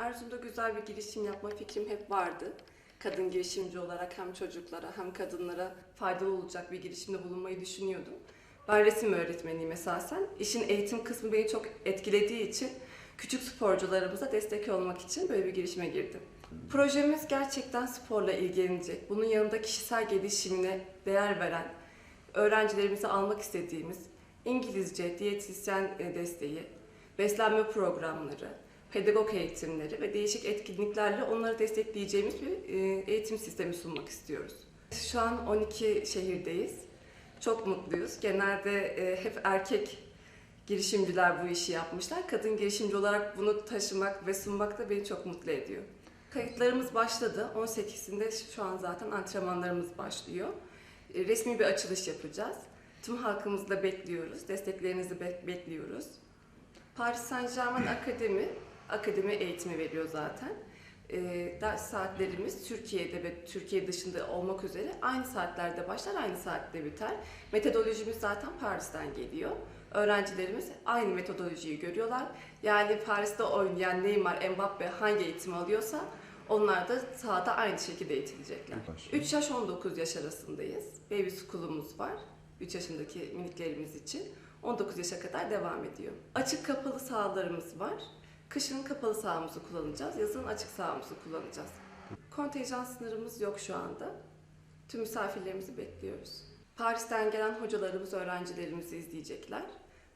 Erzurum'da güzel bir girişim yapma fikrim hep vardı. Kadın girişimci olarak hem çocuklara hem kadınlara faydalı olacak bir girişimde bulunmayı düşünüyordum. Ben resim öğretmeniyim esasen. İşin eğitim kısmı beni çok etkilediği için küçük sporcularımıza destek olmak için böyle bir girişime girdim. Projemiz gerçekten sporla ilgilenecek. Bunun yanında kişisel gelişimine değer veren, öğrencilerimize almak istediğimiz İngilizce, diyetisyen desteği, beslenme programları, pedagog eğitimleri ve değişik etkinliklerle onları destekleyeceğimiz bir e, eğitim sistemi sunmak istiyoruz. Şu an 12 şehirdeyiz. Çok mutluyuz. Genelde e, hep erkek girişimciler bu işi yapmışlar. Kadın girişimci olarak bunu taşımak ve sunmak da beni çok mutlu ediyor. Kayıtlarımız başladı. 18'inde şu an zaten antrenmanlarımız başlıyor. E, Resmi bir açılış yapacağız. Tüm halkımızı da bekliyoruz. Desteklerinizi be- bekliyoruz. Paris Saint Germain Akademi, akademi eğitimi veriyor zaten. Ee, ders saatlerimiz Türkiye'de ve Türkiye dışında olmak üzere aynı saatlerde başlar, aynı saatte biter. Metodolojimiz zaten Paris'ten geliyor. Öğrencilerimiz aynı metodolojiyi görüyorlar. Yani Paris'te oynayan Neymar, Mbappe hangi eğitimi alıyorsa onlar da sahada aynı şekilde eğitilecekler. 3 yaş 19 yaş arasındayız. Baby School'umuz var. 3 yaşındaki miniklerimiz için. 19 yaşa kadar devam ediyor. Açık kapalı sahalarımız var. Kışın kapalı sahamızı kullanacağız, yazın açık sahamızı kullanacağız. Kontenjan sınırımız yok şu anda. Tüm misafirlerimizi bekliyoruz. Paris'ten gelen hocalarımız öğrencilerimizi izleyecekler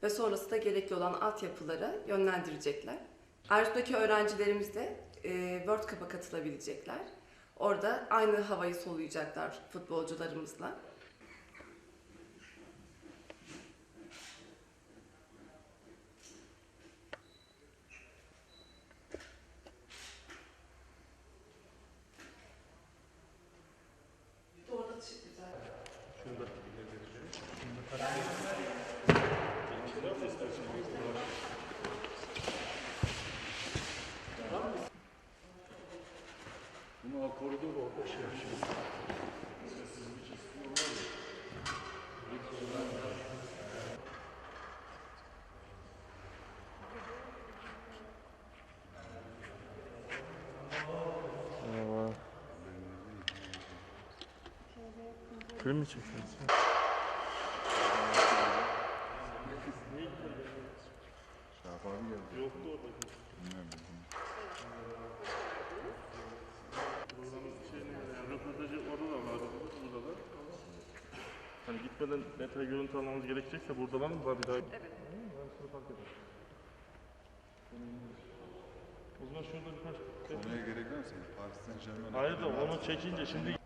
ve sonrasında gerekli olan altyapılara yönlendirecekler. Erzurum'daki öğrencilerimiz de e, World Cup'a katılabilecekler. Orada aynı havayı soluyacaklar futbolcularımızla. Orada çıkacak. Bunu al koridor orada şey yapacağız. Merhaba. Film mi çekiyorsun? Abi geldi. Yoktu orada. Bilmiyorum. Röportajı orada da vardı, burada da. Hani gitmeden detay görüntü almamız gerekecekse burada var mı? Var bir daha. Evet. Ben sonra fark ederim. O zaman şurada birkaç... Konuya gerek var mı senin? Paris Saint Germain. Hayır da onu çekince şimdi